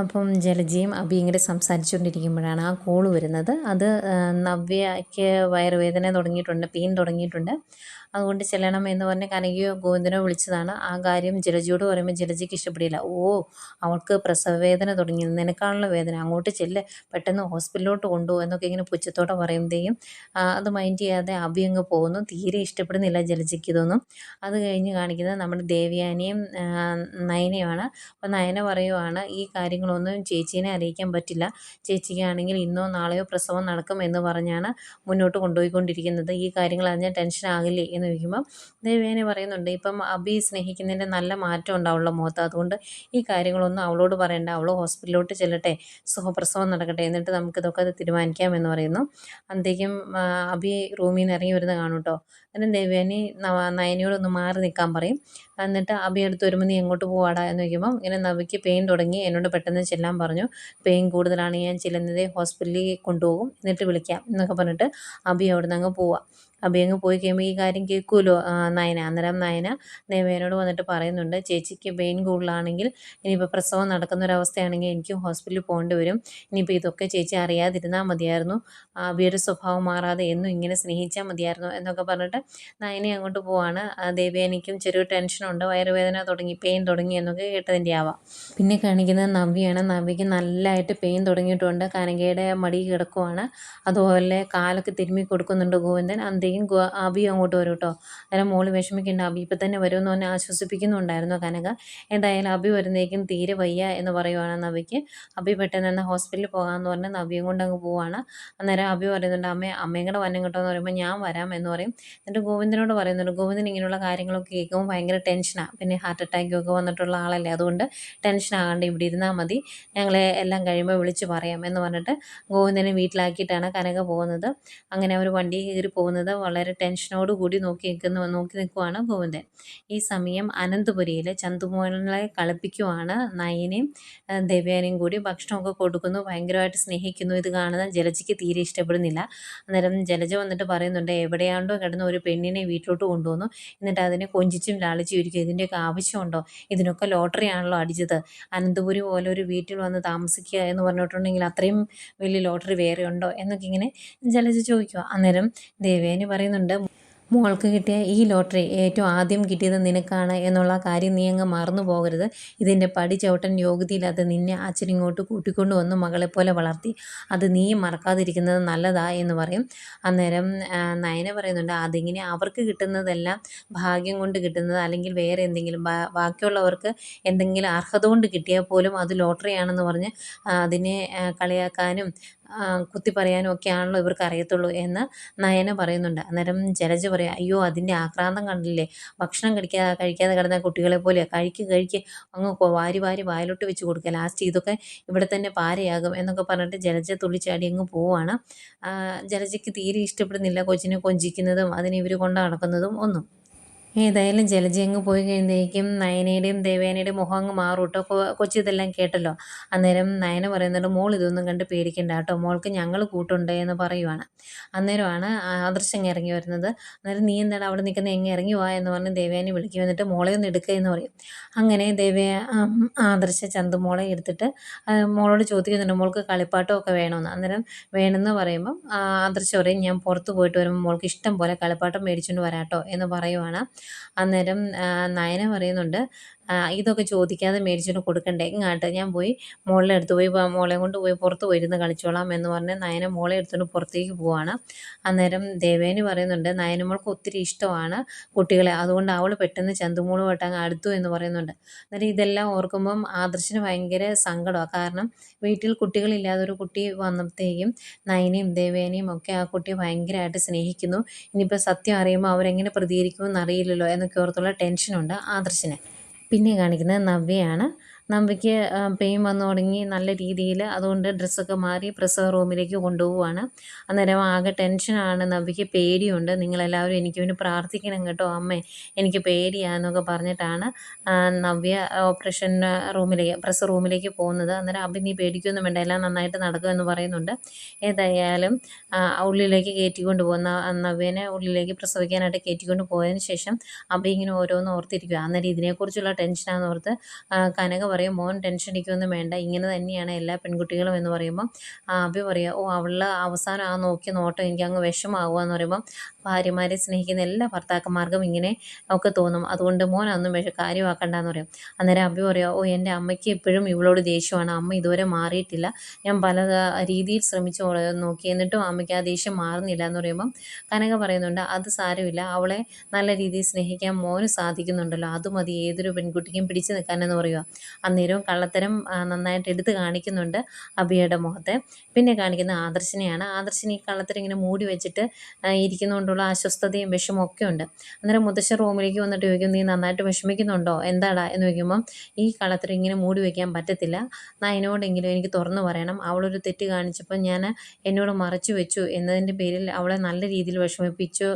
അപ്പം ജലജയും അബി ഇങ്ങനെ സംസാരിച്ചുകൊണ്ടിരിക്കുമ്പോഴാണ് ആ കോൾ വരുന്നത്. അത് നവ്യയ്ക്ക് വയറുവേദന തുടങ്ങിയിട്ടുണ്ട് പെയിൻ തുടങ്ങിയിട്ടുണ്ട്. അതുകൊണ്ട് ചെല്ലണം എന്ന് പറഞ്ഞ് കനകയോ ഗോവിന്ദനോ വിളിച്ചതാണ്. ആ കാര്യം ജലജിയോട് പറയുമ്പോൾ ജലജിക്ക് ഇഷ്ടപ്പെടില്ല ഓ അവൾക്ക് പ്രസവ വേദന തുടങ്ങി. നിനക്കാണുള്ള വേദന. അങ്ങോട്ട് ചെല്ല്. പെട്ടെന്ന് ഹോസ്പിറ്റലിലോട്ട് കൊണ്ടുപോകും എന്നൊക്കെ ഇങ്ങനെ പുച്ഛത്തോടെ പറയുമ്പോഴേയും അത് മൈൻഡ് ചെയ്യാതെ അബി അങ്ങ് പോകുന്നു. തീരെ ഇഷ്ടപ്പെടുന്നില്ല ജലജിക്ക് ഇതൊന്നും. അത് കഴിഞ്ഞ് കാണിക്കുന്നത് നമ്മുടെ ദേവ്യാനിയും നയനയുമാണ്. അപ്പോൾ നയന പറയുവാണ് ഈ കാര്യങ്ങളൊന്നും ചേച്ചീനെ അറിയിക്കാൻ പറ്റില്ല. ചേച്ചിക്കാണെങ്കിൽ ഇന്നോ നാളെയോ പ്രസവം നടക്കും എന്ന് പറഞ്ഞാണ് മുന്നോട്ട് കൊണ്ടുപോയിക്കൊണ്ടിരിക്കുന്നത്. ഈ കാര്യങ്ങൾ അറിഞ്ഞാൽ ടെൻഷൻ ആകില്ലേ എന്ന് ചോദിക്കുമ്പം ദേവേനെ പറയുന്നുണ്ട് ഇപ്പം അബി സ്നേഹിക്കുന്നതിന്റെ നല്ല മാറ്റം ഉണ്ട് അവളുടെ മുഖത്ത് അതുകൊണ്ട് ഈ കാര്യങ്ങളൊന്നും അവളോട് പറയണ്ട. അവൾ ഹോസ്പിറ്റലിലോട്ട് ചെല്ലട്ടെ. സുഖപ്രസവം നടക്കട്ടെ. എന്നിട്ട് നമുക്കിതൊക്കെ അത് തീരുമാനിക്കാം എന്ന് പറയുന്നു അന്തേക്കും അബി റൂമിൽ നിന്ന് ഇറങ്ങി വരുന്ന കാണും കേട്ടോ അന്നേരം ദേവയാനി നയനിയോടൊന്ന് മാറി നിൽക്കാൻ പറയും. എന്നിട്ട് അബി അടുത്ത് വരുമ്പോൾ നീ എങ്ങോട്ട് പോവാടാ എന്ന് ചോദിക്കുമ്പോൾ ഇങ്ങനെ നവിക്ക് പെയിൻ തുടങ്ങി എന്നോട് പെട്ടെന്ന് ചെല്ലാൻ പറഞ്ഞു. പെയിൻ കൂടുതലാണ് ഞാൻ ചെല്ലുന്നത്. ഹോസ്പിറ്റലിൽ കൊണ്ടുപോകും. എന്നിട്ട് വിളിക്കാം എന്നൊക്കെ പറഞ്ഞിട്ട് അബി അവിടെ നിന്ന് അങ്ങ് പോവാം. അബി അങ്ങ് പോയി കഴിയുമ്പോൾ ഈ കാര്യം കേൾക്കുമല്ലോ നയന അന്നേരം നയന ദേവേനോട് വന്നിട്ട് പറയുന്നുണ്ട് ചേച്ചിക്ക് പെയിൻ കൂടുതലാണെങ്കിൽ ഇനിയിപ്പോൾ പ്രസവം നടക്കുന്ന ഒരവസ്ഥയാണെങ്കിൽ എനിക്ക് ഹോസ്പിറ്റലിൽ പോകേണ്ടി വരും. ഇനിയിപ്പോൾ ഇതൊക്കെ ചേച്ചി അറിയാതിരുന്നാൽ മതിയായിരുന്നു. അബിയുടെ സ്വഭാവം മാറാതെ എന്നും ഇങ്ങനെ സ്നേഹിച്ചാൽ മതിയായിരുന്നു എന്നൊക്കെ പറഞ്ഞിട്ട് നയനെ അങ്ങോട്ട് പോവാണ്. ആ ചെറിയ ടെൻഷനുണ്ട് വയറുവേദന തുടങ്ങി പെയിൻ തുടങ്ങി എന്നൊക്കെ കേട്ടതിന്റെ ആവാം. പിന്നെ കാണിക്കുന്നത് നവ്യാണ് നവ്യക്ക് നല്ലതായിട്ട് പെയിൻ തുടങ്ങിയിട്ടുണ്ട്. കനകയുടെ മടി കിടക്കുവാണ്. അതുപോലെ കാലൊക്കെ തിരുമ്മി കൊടുക്കുന്നുണ്ട് ഗോവിന്ദൻ. അന്തേക്കും ഗോ അബി അങ്ങോട്ട് വരും കേട്ടോ അന്നേരം മോൾ വിഷമിക്കേണ്ട. അബി ഇപ്പം തന്നെ വരുമെന്ന് തന്നെ ആശ്വസിപ്പിക്കുന്നുണ്ടായിരുന്നു കനക. എന്തായാലും അബി വരുന്നേക്കും തീരെ വയ്യ എന്ന് പറയുവാണ് നവിക്ക്. അബി പെട്ടെന്ന് എന്നാൽ ഹോസ്പിറ്റലിൽ പോകാമെന്ന് പറഞ്ഞ് നബിയും കൊണ്ട് അങ്ങ് പോവാണ്. അന്നേരം അബി പറയുന്നുണ്ട് അമ്മ അമ്മയും കൂടെ വന്നും കേട്ടോ എന്ന് പറയുമ്പോൾ ഞാൻ വരാം എന്ന് പറയും. എന്നിട്ട് ഗോവിന്ദനോട് പറയുന്നുണ്ട് ഗോവിന്ദൻ ഇങ്ങനെയുള്ള കാര്യങ്ങളൊക്കെ കേൾക്കുമ്പോൾ ഭയങ്കര ടെൻഷനാണ് പിന്നെ ഹാർട്ട് അറ്റാക്കും ഒക്കെ വന്നിട്ടുള്ള ആളല്ലേ അതുകൊണ്ട് ടെൻഷൻ ആകാണ്ട് ഇവിടെ ഇരുന്നാൽ മതി. ഞങ്ങളെ എല്ലാം കഴിയുമ്പോൾ വിളിച്ച് പറയാം എന്ന് പറഞ്ഞിട്ട് ഗോവിന്ദനെ വീട്ടിലാക്കിയിട്ടാണ് കനക പോകുന്നത്. അങ്ങനെ അവർ വണ്ടി കയറി പോകുന്നത്. വളരെ ടെൻഷനോട് കൂടി നോക്കി നിൽക്കുന്ന നോക്കി നിൽക്കുവാണ് ഗോവിന്ദൻ. ഈ സമയം അനന്തപുരിയിൽ ചന്ദുമോഹനെ കളിപ്പിക്കുവാണ് നയനയും ദേവ്യാനയും കൂടി ഭക്ഷണമൊക്കെ കൊടുക്കുന്നു ഭയങ്കരമായിട്ട് സ്നേഹിക്കുന്നു. ഇത് കാണുന്ന ജലജയ്ക്ക് തീരെ ഇഷ്ടപ്പെടുന്നില്ല. അന്നേരം ജലജ വന്നിട്ട് പറയുന്നുണ്ട് എവിടെയാണ്ടോ കിടന്ന ഒരു പെണ്ണിനെ വീട്ടിലോട്ട് കൊണ്ടുവന്നു. എന്നിട്ട് അതിനെ കൊഞ്ചിച്ചും ലാളിച്ചും ഇരിക്കും. ഇതിന്റെയൊക്കെ ആവശ്യമുണ്ടോ? ഇതിനൊക്കെ ലോട്ടറി ആണല്ലോ അടിച്ചത്. അനന്തപുരി പോലെ ഒരു വീട്ടിൽ വന്ന് താമസിക്കുക എന്ന് പറഞ്ഞിട്ടുണ്ടെങ്കിൽ അത്രയും വലിയ ലോട്ടറി വേറെ ഉണ്ടോ? എന്നൊക്കെ ഇങ്ങനെ ജലജ ചോദിക്കുക അന്നേരം ദേവേനി പറയുന്നുണ്ട്. മോൾക്ക് കിട്ടിയ ഈ ലോട്ടറി ഏറ്റവും ആദ്യം കിട്ടിയത് നിനക്കാണ് എന്നുള്ള കാര്യം നീ അങ്ങ് മറന്നു പോകരുത്. ഇതിന്റെ പടി ചവിട്ടൻ യോഗ്യതയില്ലാതെ നിന്നെ അച്ഛൻ ഇങ്ങോട്ട് വന്നു മകളെപ്പോലെ വളർത്തി. അത് നീ മറക്കാതിരിക്കുന്നത് നല്ലതാ എന്ന് പറയും. അന്നേരം നയന പറയുന്നുണ്ട് അതിങ്ങനെ അവർക്ക് കിട്ടുന്നതെല്ലാം ഭാഗ്യം കൊണ്ട് കിട്ടുന്നത് അല്ലെങ്കിൽ വേറെ എന്തെങ്കിലും ബാക്കിയുള്ളവർക്ക് എന്തെങ്കിലും അർഹത കൊണ്ട് കിട്ടിയാൽ പോലും അത് ലോട്ടറിയാണെന്ന് പറഞ്ഞ് അതിനെ കളിയാക്കാനും കുത്തി പറയാനും ഒക്കെ ആണല്ലോ ഇവർക്ക് അറിയത്തുള്ളൂ എന്ന് നയന പറയുന്നുണ്ട്. അന്നേരം ജലജ പറയാം അയ്യോ അതിന്റെ ആക്രാന്തം കണ്ടില്ലേ? ഭക്ഷണം കഴിക്കാതെ കഴിക്കാതെ കിടന്ന കുട്ടികളെ പോലെ കഴിക്ക് കഴിക്ക്. അങ്ങ് വാരി വാരി വായിലോട്ട് വെച്ച് കൊടുക്കുക ലാസ്റ്റ് ഇതൊക്കെ ഇവിടെ തന്നെ പാരയാകും എന്നൊക്കെ പറഞ്ഞിട്ട് ജലജ തുള്ളിച്ചാടി അങ്ങ് പോവാണ്. ജലജയ്ക്ക് തീരെ ഇഷ്ടപ്പെടുന്നില്ല കൊച്ചിനെ കൊഞ്ചിക്കുന്നതും അതിനെ ഇവർ കൊണ്ട് നടക്കുന്നതും ഒന്നും. ഏതായാലും ജലജി അങ്ങ് പോയി കഴിയുമ്പോഴേക്കും നയനയുടെയും ദേവേനയുടെയും മുഖം അങ്ങ് മാറും കേട്ടോ കൊച്ചു ഇതെല്ലാം കേട്ടല്ലോ. അന്നേരം നയന പറയുന്നുണ്ട് മോൾ ഇതൊന്നും കണ്ട് പേടിക്കണ്ട കേട്ടോ മോൾക്ക് ഞങ്ങൾ കൂട്ടുണ്ട് എന്ന് പറയുവാണ്. അന്നേരമാണ് ആദർശം ഇറങ്ങി വരുന്നത്. അന്നേരം നീ എന്താണ് അവിടെ നിൽക്കുന്ന? എങ്ങ് ഇറങ്ങി വാ എന്ന് പറഞ്ഞ് ദേവേനെ വിളിക്കും. എന്നിട്ട് മോളെ ഒന്ന് എടുക്കുക എന്ന് പറയും. അങ്ങനെ ദേവേ ആദർശ ചന്തു മോളെ എടുത്തിട്ട് മോളോട് ചോദിക്കുന്നുണ്ട് മോൾക്ക് കളിപ്പാട്ടമൊക്കെ വേണമെന്ന് അന്നേരം വേണമെന്ന് പറയുമ്പം ആദർശ പറയും ഞാൻ പുറത്ത് പോയിട്ട് വരുമ്പോൾ മോൾക്ക് ഇഷ്ടം പോലെ കളിപ്പാട്ടം മേടിച്ചുകൊണ്ട് വരാട്ടോ എന്ന് പറയുവാണ്. അന്നേരം നയന പറയുന്നുണ്ട് ഇതൊക്കെ ചോദിക്കാതെ മേടിച്ചിട്ട് കൊടുക്കണ്ടേ? ഇങ്ങാട്ട് ഞാൻ പോയി മോളെ അടുത്ത് പോയി മോളെ കൊണ്ട് പോയി പുറത്ത് പോയിരുന്ന് കളിച്ചോളാം എന്ന് പറഞ്ഞ് നയന മോളെ എടുത്തുകൊണ്ട് പുറത്തേക്ക് പോവാണ്. അന്നേരം ദേവേനി പറയുന്നുണ്ട് നയനമോൾക്ക് ഒത്തിരി ഇഷ്ടമാണ് കുട്ടികളെ. അതുകൊണ്ട് അവൾ പെട്ടെന്ന് ചന്തുമോളുമായിട്ട് അങ്ങ് അടുത്തു എന്ന് പറയുന്നുണ്ട്. അന്നേരം ഇതെല്ലാം ഓർക്കുമ്പം ആദർശന് ഭയങ്കര സങ്കടമാണ് കാരണം വീട്ടിൽ കുട്ടികളില്ലാതെ ഒരു കുട്ടി വന്നപ്പോഴത്തേക്കും നയനയും ദേവേനയും ഒക്കെ ആ കുട്ടിയെ ഭയങ്കരമായിട്ട് സ്നേഹിക്കുന്നു. ഇനിയിപ്പോൾ സത്യം അറിയുമ്പോൾ അവരെങ്ങനെ പ്രതികരിക്കുമെന്ന് അറിയില്ലല്ലോ എന്നൊക്കെ ഓർത്തുള്ള ടെൻഷനുണ്ട് ആദർശന്. പിന്നെ കാണിക്കുന്നത് നവ്യയാണ്. നവ്യയ്ക്ക് പെയിൻ വന്നു തുടങ്ങി നല്ല രീതിയിൽ അതുകൊണ്ട് ഡ്രസ്സൊക്കെ മാറി പ്രസവ റൂമിലേക്ക് കൊണ്ടുപോവുകയാണ് അന്നേരം ആകെ ടെൻഷനാണ് നമ്പിക്ക് പേടിയുണ്ട്. നിങ്ങളെല്ലാവരും എനിക്ക് വേണ്ടി പ്രാർത്ഥിക്കണം കേട്ടോ അമ്മേ എനിക്ക് പേടിയാന്നൊക്കെ പറഞ്ഞിട്ടാണ് നവ്യ ഓപ്പറേഷൻ റൂമിലേക്ക് പ്രസവ റൂമിലേക്ക് പോകുന്നത്. അന്നേരം അഭി നീ പേടിക്കൊന്നും വേണ്ട എല്ലാം നന്നായിട്ട് നടക്കുമെന്ന് പറയുന്നുണ്ട്. ഏതായാലും ഉള്ളിലേക്ക് കയറ്റിക്കൊണ്ട് പോകുന്ന നവ്യനെ ഉള്ളിലേക്ക് പ്രസവിക്കാനായിട്ട് കയറ്റിക്കൊണ്ട് പോയതിന് ശേഷം അഭി ഇങ്ങനെ ഓരോന്ന് ഓർത്തിരിക്കുക അന്നേരം ഇതിനെക്കുറിച്ചുള്ള ടെൻഷനാണെന്ന് ഓർത്ത് കനക പറയും മോൻ ടെൻഷൻ അടിക്കുമെന്ന് വേണ്ട ഇങ്ങനെ തന്നെയാണ് എല്ലാ പെൺകുട്ടികളും എന്ന് പറയുമ്പോൾ അഭി പറയുക ഓ അവളുടെ അവസാനം ആ നോക്കി നോട്ടം എനിക്ക് അങ്ങ് വിഷമാവുക എന്ന് പറയുമ്പോൾ ഭാര്യമാരെ സ്നേഹിക്കുന്ന എല്ലാ ഭർത്താക്കന്മാർക്കും ഇങ്ങനെ ഒക്കെ തോന്നും. അതുകൊണ്ട് മോൻ അന്നും വിഷ കാര്യമാക്കണ്ടെന്ന് പറയും. അന്നേരം അഭി പറയുക ഓ എന്റെ അമ്മയ്ക്ക് എപ്പോഴും ഇവളോട് ദേഷ്യമാണ് അമ്മ ഇതുവരെ മാറിയിട്ടില്ല. ഞാൻ പല രീതിയിൽ ശ്രമിച്ചു നോക്കി എന്നിട്ടും അമ്മയ്ക്ക് ആ ദേഷ്യം മാറുന്നില്ല എന്ന് പറയുമ്പം കനക പറയുന്നുണ്ട് അത് സാരമില്ല. അവളെ നല്ല രീതിയിൽ സ്നേഹിക്കാൻ മോന് സാധിക്കുന്നുണ്ടല്ലോ. അത് മതി ഏതൊരു പെൺകുട്ടിക്കും പിടിച്ചു നിൽക്കാനെന്ന് പറയുക അന്നേരവും കള്ളത്തരം നന്നായിട്ട് എടുത്ത് കാണിക്കുന്നുണ്ട് അബിയുടെ മുഖത്തെ. പിന്നെ കാണിക്കുന്ന ആദർശിനെയാണ്. ആദർശിനെ ഈ കള്ളത്തരം ഇങ്ങനെ മൂടി വെച്ചിട്ട് ഇരിക്കുന്നതുകൊണ്ടുള്ള അസ്വസ്ഥതയും വിഷമവും ഒക്കെ ഉണ്ട്. അന്നേരം മുത്തശ്ശൻ റൂമിലേക്ക് വന്നിട്ട് ചോദിക്കും നീ നന്നായിട്ട് വിഷമിക്കുന്നുണ്ടോ? എന്താടാ? എന്ന് ചോദിക്കുമ്പം ഈ കള്ളത്തരം ഇങ്ങനെ മൂടി വയ്ക്കാൻ പറ്റത്തില്ല. നയനോടെങ്കിലും എനിക്ക് തുറന്നു പറയണം. അവളൊരു തെറ്റ് കാണിച്ചപ്പോൾ ഞാൻ എന്നോട് മറച്ചു വെച്ചു. എന്നതിന്റെ പേരിൽ അവളെ നല്ല രീതിയിൽ വിഷമിപ്പിച്ചു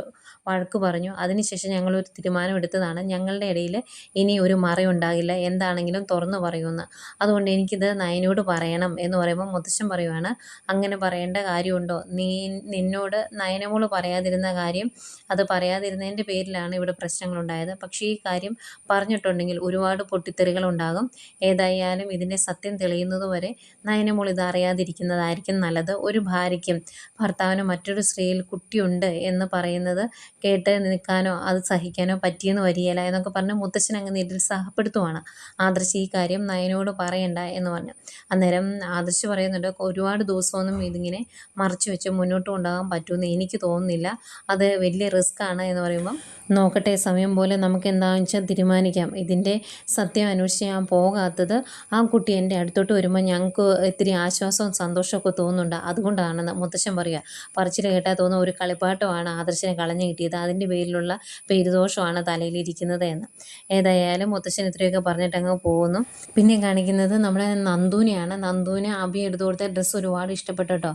വഴക്ക് പറഞ്ഞു. അതിനുശേഷം ഞങ്ങളൊരു തീരുമാനം എടുത്തതാണ്. ഞങ്ങളുടെ ഇടയിൽ ഇനി ഒരു മറയുണ്ടാകില്ല. എന്താണെങ്കിലും തുറന്നു പറയുമെന്ന് അതുകൊണ്ട് എനിക്കിത് നയനോട് പറയണം എന്ന് പറയുമ്പോൾ മുത്തശ്ശൻ പറയുവാണ് അങ്ങനെ പറയേണ്ട കാര്യമുണ്ടോ? നീ നിന്നോട് നയനമോൾ പറയാതിരുന്ന കാര്യം അത് പറയാതിരുന്നതിന്റെ പേരിലാണ് ഇവിടെ പ്രശ്നങ്ങളുണ്ടായത്. പക്ഷേ ഈ കാര്യം പറഞ്ഞിട്ടുണ്ടെങ്കിൽ ഒരുപാട് പൊട്ടിത്തെറികളുണ്ടാകും. ഏതായാലും ഇതിന്റെ സത്യം തെളിയുന്നതുവരെ നയനമോൾ ഇത് അറിയാതിരിക്കുന്നതായിരിക്കും നല്ലത്. ഒരു ഭാര്യയ്ക്കും ഭർത്താവിന് മറ്റൊരു സ്ത്രീയിൽ കുട്ടിയുണ്ട് എന്ന് പറയുന്നത് കേട്ട് നിൽക്കാനോ അത് സഹിക്കാനോ പറ്റിയെന്ന് വരികയില്ല എന്നൊക്കെ പറഞ്ഞ് മുത്തശ്ശൻ അങ്ങ് നിരുത്സാഹപ്പെടുത്തുവാണ്. ആദർശ് ഈ കാര്യം നയനോട് പറയണ്ട എന്ന് പറഞ്ഞു. അന്നേരം ആദർശ് പറയുന്നുണ്ട് ഒരുപാട് ദിവസമൊന്നും ഇതിങ്ങനെ മറച്ചു വെച്ച് മുന്നോട്ട് കൊണ്ടുപോകാൻ പറ്റുമെന്ന് എനിക്ക് തോന്നുന്നില്ല. അത് വലിയ റിസ്ക് ആണ് എന്ന് പറയുമ്പം നോക്കട്ടെ സമയം പോലെ നമുക്ക് എന്താണെന്ന് വെച്ചാൽ തീരുമാനിക്കാം. ഇതിന്റെ സത്യം അന്വേഷിച്ച് ഞാൻ പോകാത്തത് ആ കുട്ടി എന്റെ അടുത്തോട്ട് വരുമ്പോൾ ഞങ്ങൾക്ക് ഇത്തിരി ആശ്വാസവും സന്തോഷമൊക്കെ തോന്നുന്നുണ്ട്. അതുകൊണ്ടാണെന്ന് മുത്തശ്ശൻ പറയുക. പറച്ചിൽ കേട്ടാൽ തോന്നുന്ന ഒരു കളിപ്പാട്ടമാണ് ആദർശനെ കളഞ്ഞു കിട്ടിയത്. അതിന്റെ പേരിലുള്ള പേരുദോഷമാണ് തലയിലിരിക്കുന്നത് എന്ന്. ഏതായാലും മുത്തശ്ശൻ ഇത്രയൊക്കെ പറഞ്ഞിട്ടങ്ങ് പോകുന്നു. പിന്നെ കാണിക്കുന്നത് നമ്മുടെ നന്ദുവിനെയാണ്. നന്ദുവിന് അഭി എടുത്തു കൊടുത്ത ഡ്രസ്സ് ഒരുപാട് ഇഷ്ടപ്പെട്ടു കേട്ടോ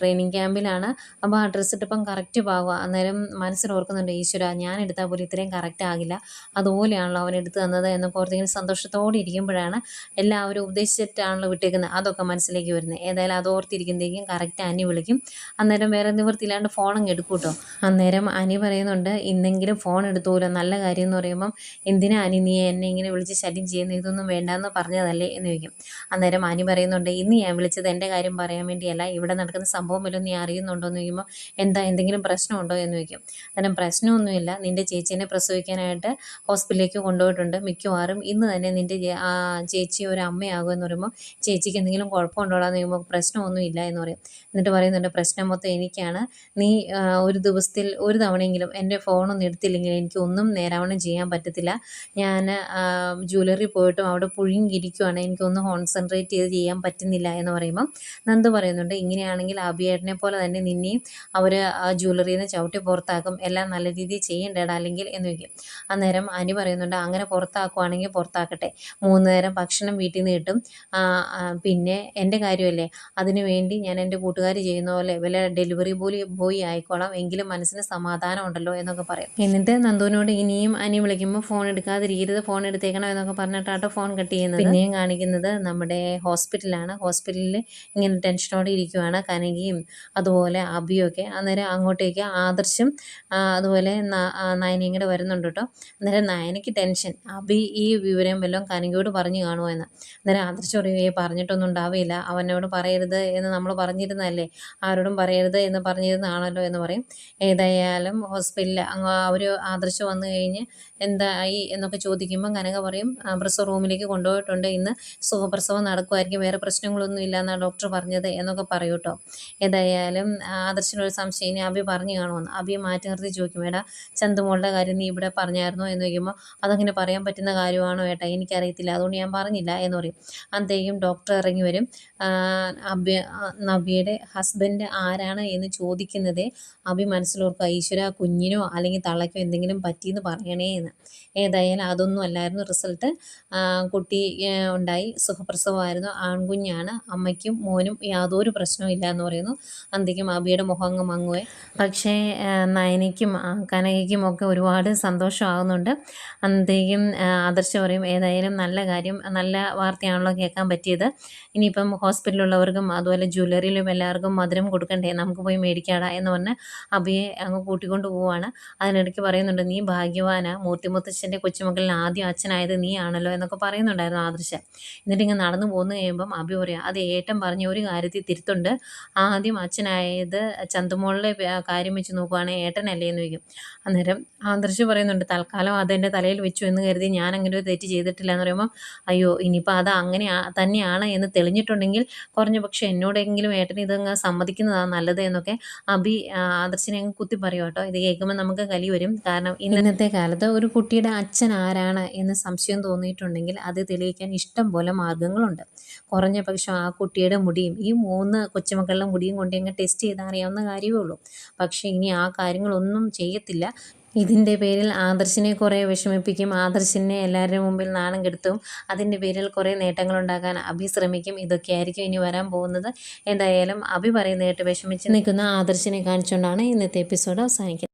ട്രെയിനിങ് ക്യാമ്പിലാണ് അപ്പോൾ ആ ഡ്രസ്സ് ഇട്ടപ്പം കറക്റ്റ് പാകുക അന്നേരം മനസ്സിൽ ഓർക്കുന്നുണ്ട് ഈശ്വര ഞാൻ എടുത്താൽ പോലും ഇത്രയും കറക്റ്റ് ആകില്ല. അതുപോലെയാണല്ലോ അവൻ എടുത്തു തന്നത് എന്നൊക്കെ ഓർത്തിങ്ങനെ സന്തോഷത്തോടെ ഇരിക്കുമ്പോഴാണ് എല്ലാവരും ഉദ്ദേശിച്ചിട്ടാണല്ലോ വിട്ടേക്കുന്നത്. അതൊക്കെ മനസ്സിലേക്ക് വരുന്നത്. ഏതായാലും അത് ഓർത്തിരിക്കുമ്പോഴേക്കും കറക്റ്റ് അനി വിളിക്കും. അന്നേരം വേറെ നിവൃത്തിയില്ലാണ്ട് ഫോണങ്ങ് എടുക്കും കേട്ടോ. അന്നേരം അനി പറയുന്നുണ്ട് ഇന്നെങ്കിലും ഫോൺ എടുത്തോലോ. നല്ല കാര്യം എന്ന് പറയുമ്പം എന്തിനാ അനി നീ എന്നെ ഇങ്ങനെ വിളിച്ച് ശല്യം ചെയ്യുന്ന ഇതൊന്നും വേണ്ടെന്ന് പറഞ്ഞതല്ലേ എന്ന് ചോദിക്കും. അന്നേരം മാനി പറയുന്നുണ്ട് ഇന്ന് ഞാൻ വിളിച്ചത് എന്റെ കാര്യം പറയാൻ വേണ്ടിയല്ല ഇവിടെ നടക്കുന്ന സംഭവം വല്ലതും നീ അറിയുന്നുണ്ടോ? എന്ന് ചോദിക്കുമ്പോൾ എന്താ എന്തെങ്കിലും പ്രശ്നമുണ്ടോ? എന്ന് ചോദിക്കും. അന്നേരം പ്രശ്നമൊന്നുമില്ല നിന്റെ ചേച്ചീനെ പ്രസവിക്കാനായിട്ട് ഹോസ്പിറ്റലിലേക്ക് കൊണ്ടുപോയിട്ടുണ്ട്. മിക്കവാറും ഇന്ന് തന്നെ നിന്റെ ചേച്ചി ഒരു അമ്മയാകുമെന്ന് പറയുമ്പോൾ ചേച്ചിക്ക് എന്തെങ്കിലും കുഴപ്പമുണ്ടോടാ? എന്ന് ചോദിക്കുമ്പോൾ പ്രശ്നമൊന്നുമില്ല എന്ന് പറയും. എന്നിട്ട് പറയുന്നുണ്ട് പ്രശ്നം മൊത്തം എനിക്കാണ്. നീ ഒരു ദിവസത്തിൽ ഒരു തവണയെങ്കിലും എന്റെ ഫോണൊന്നും എടുത്തില്ലെങ്കിൽ എനിക്കൊന്നും നേരാവണ്ണം ചെയ്യാൻ പറ്റത്തില്ല. ഞാൻ ജ്വല്ലറി പോയിട്ടും അവിടെ പുഴുങ്ങിയിരിക്കുവാണ്. എനിക്കൊന്ന് കോൺസെൻട്രേറ്റ് ചെയ്ത് ചെയ്യാൻ പറ്റുന്നില്ല എന്ന് പറയുമ്പം നന്ദു പറയുന്നുണ്ട് ഇങ്ങനെയാണെങ്കിൽ അഭിയേട്ടനെ പോലെ തന്നെ നിന്നെയും അവർ ആ ജ്വല്ലറിയിൽ നിന്ന് ചവിട്ടി പുറത്താക്കും. എല്ലാം നല്ല രീതിയിൽ ചെയ്യേണ്ടടാ അല്ലെങ്കിൽ എന്ന് വയ്ക്കും അന്നേരം അനി പറയുന്നുണ്ട് അങ്ങനെ പുറത്താക്കുവാണെങ്കിൽ പുറത്താക്കട്ടെ. മൂന്ന് നേരം ഭക്ഷണം വീട്ടിൽ നിന്ന് കിട്ടും. പിന്നെ എന്റെ കാര്യമല്ലേ? അതിനു വേണ്ടി ഞാൻ എന്റെ കൂട്ടുകാർ ചെയ്യുന്ന പോലെ വല്ല ഡെലിവറി ബോയ് ബോയ് ആയിക്കോളാം. എങ്കിലും മനസ്സിന് സമാധാനം ഉണ്ടല്ലോ എന്നൊക്കെ പറയും. എന്നിട്ട് നന്ദുവിനോട് ഇനിയും അനി വിളിക്കുമ്പോൾ ഫോൺ എടുക്കാതിരിക്കരുത്. ഫോൺ എടുത്തേക്കണം എന്നൊക്കെ പറഞ്ഞിട്ടാട്ടോ ഫോൺ കട്ട് ചെയ്യുന്നത്. പിന്നെയും കാണിക്കുന്നത് നമ്മുടെ ഹോസ്പിറ്റലാണ്. ഹോസ്പിറ്റലിൽ ഇങ്ങനെ ടെൻഷനോടെ ഇരിക്കുവാണ് കനകയും അതുപോലെ അബിയൊക്കെ. അന്നേരം അങ്ങോട്ടേക്ക് ആദർശം അതുപോലെ നയനയും കൂടെ വരുന്നുണ്ട് കേട്ടോ. അന്നേരം നയനയ്ക്ക് ടെൻഷൻ. അബി ഈ വിവരം വല്ലതും കനകയോട് പറഞ്ഞു കാണുമോ എന്ന്. അന്നേരം ആദർശം പറയുകയെ പറഞ്ഞിട്ടൊന്നും ഉണ്ടാവില്ല. അവനോട് പറയരുത് എന്ന് നമ്മൾ പറഞ്ഞിരുന്നല്ലേ ആരോടും പറയരുത് എന്ന് പറഞ്ഞിരുന്നാണല്ലോ എന്ന് പറയും. ഏതായാലും ഹോസ്പിറ്റലിൽ അങ്ങ് അവർ ആദർശം വന്നു കഴിഞ്ഞ് എന്തായി എന്നൊക്കെ ചോദിക്കുമ്പോൾ കനക പറയും പ്രസവ റൂമിലേക്ക് കൊണ്ടുപോയിട്ടുണ്ട്. ഇന്ന് സുഖപ്രസവം നടക്കുമായിരിക്കും വേറെ പ്രശ്നങ്ങളൊന്നും ഇല്ല എന്നാണ് ഡോക്ടർ പറഞ്ഞത് എന്നൊക്കെ പറയൂ കേട്ടോ ഏതായാലും ആദർശനൊരു സംശയം. ഇനി അഭി പറഞ്ഞു കാണുമെന്ന് അഭി മാറ്റി നിർത്തി ചോദിക്കും. ഏടാ ചന്തുമോളുടെ കാര്യം നീ ഇവിടെ പറഞ്ഞായിരുന്നോ എന്ന് ചോദിക്കുമ്പോൾ അതങ്ങനെ പറയാൻ പറ്റുന്ന കാര്യമാണോ ഏട്ടാ? എനിക്കറിയത്തില്ല. അതുകൊണ്ട് ഞാൻ പറഞ്ഞില്ല എന്ന് പറയും. അന്തേക്കും ഡോക്ടർ ഇറങ്ങി വരും. അബി നബിയുടെ ഹസ്ബൻഡ് ആരാണ് എന്ന് ചോദിക്കുന്നതേ അഭി മനസ്സിലോർക്കുക ഈശ്വര കുഞ്ഞിനോ അല്ലെങ്കിൽ തള്ളയ്ക്കോ എന്തെങ്കിലും പറ്റിയെന്ന് പറയണേ എന്ന് ഏതായാലും അതൊന്നും അല്ലായിരുന്നു റിസൾട്ട് കുട്ടി ഉണ്ടായി. സുഖപ്രസവമായിരുന്നു. ആൺകുഞ്ഞാണ്. അമ്മയ്ക്കും മോനും യാതൊരു പ്രശ്നവും ഇല്ല എന്ന് പറയുന്നു. അന്തിക്കും അബിയുടെ മുഖം അങ്ങ് മങ്ങുവേ. പക്ഷേ നയനയ്ക്കും കനകയ്ക്കും ഒക്കെ ഒരുപാട് സന്തോഷമാകുന്നുണ്ട്. അന്തിക്കും ആദർശം പറയും ഏതായാലും നല്ല കാര്യം നല്ല വാർത്തയാണല്ലോ കേൾക്കാൻ പറ്റിയത്. ഇനിയിപ്പം ഹോസ്പിറ്റലിലുള്ളവർക്കും അതുപോലെ ജ്വല്ലറിയിലും എല്ലാവർക്കും മധുരം കൊടുക്കണ്ടേ? നമുക്ക് പോയി മേടിക്കാടാ എന്ന് പറഞ്ഞ് അബിയെ അങ്ങ് കൂട്ടിക്കൊണ്ട് പോവുകയാണ് അതിനിടയ്ക്ക് പറയുന്നുണ്ട് നീ ഭാഗ്യവാനാ. മൂർത്തിമുത്തച്ഛന്റെ കൊച്ചുമക്കളിൽ ആദ്യം അച്ഛനായത് നീ ആണല്ലോ എന്നൊക്കെ പറയുന്നുണ്ടായിരുന്നു ആദർശ എന്നിട്ട് ഇങ്ങനെ നടന്നു പോന്നു കഴിയുമ്പം അഭി പറയാം അത് ഏട്ടൻ പറഞ്ഞ ഒരു കാര്യത്തിൽ തിരുത്തുണ്ട്. ആദ്യം അച്ഛനായത് ചന്തമോളിലെ കാര്യം വെച്ച് നോക്കുവാണെങ്കിൽ ഏട്ടനല്ലേ എന്ന് ചോദിക്കും. അന്നേരം ആദർശ് പറയുന്നുണ്ട് തൽക്കാലം അത് തലയിൽ വെച്ചു എന്ന് കരുതി ഞാൻ അങ്ങനെ ഒരു തെറ്റ് ചെയ്തിട്ടില്ല. എന്ന് പറയുമ്പം അയ്യോ ഇനിയിപ്പോൾ അത് അങ്ങനെ തന്നെയാണ് എന്ന് തെളിഞ്ഞിട്ടുണ്ടെങ്കിൽ കുറഞ്ഞ പക്ഷേ എന്നോടെങ്കിലും ഏട്ടൻ ഇതങ്ങ് സമ്മതിക്കുന്നതാണ് നല്ലത് എന്നൊക്കെ അഭി ആദർശിനെ അങ്ങ് കുത്തി പറയും കേട്ടോ. ഇത് കേൾക്കുമ്പോൾ നമുക്ക് കലി വരും. കാരണം ഇന്നത്തെ കാലത്ത് ഒരു കുട്ടിയുടെ അച്ഛൻ ആരാണ് എന്ന് സംശയം തോന്നിയിട്ടുണ്ടെങ്കിൽ അത് തെളിയിക്കാൻ ഇഷ്ടം പോലെ മാർഗങ്ങളുണ്ട്. കുറഞ്ഞ പക്ഷം ആ കുട്ടിയുടെ മുടിയും ഈ മൂന്ന് കൊച്ചുമക്കളുടെ മുടിയും കൊണ്ട് അങ്ങ് ടെസ്റ്റ് ചെയ്താൽ അറിയാവുന്ന കാര്യമേ ഉള്ളൂ. പക്ഷേ ഇനി ആ കാര്യങ്ങളൊന്നും ചെയ്യത്തില്ല. ഇതിന്റെ പേരിൽ ആദർശിനെ കുറേ വിഷമിപ്പിക്കും. ആദർശിനെ എല്ലാവരുടെ മുമ്പിൽ നാണം കെടുത്തും. അതിന്റെ പേരിൽ കുറേ നേട്ടങ്ങളുണ്ടാക്കാൻ അഭി ശ്രമിക്കും. ഇതൊക്കെയായിരിക്കും ഇനി വരാൻ പോകുന്നത്. എന്തായാലും അഭി പറയുന്നതായിട്ട് വിഷമിച്ച് നിൽക്കുന്ന ആദർശിനെ കാണിച്ചുകൊണ്ടാണ് ഇന്നത്തെ എപ്പിസോഡ് അവസാനിക്കുന്നത്.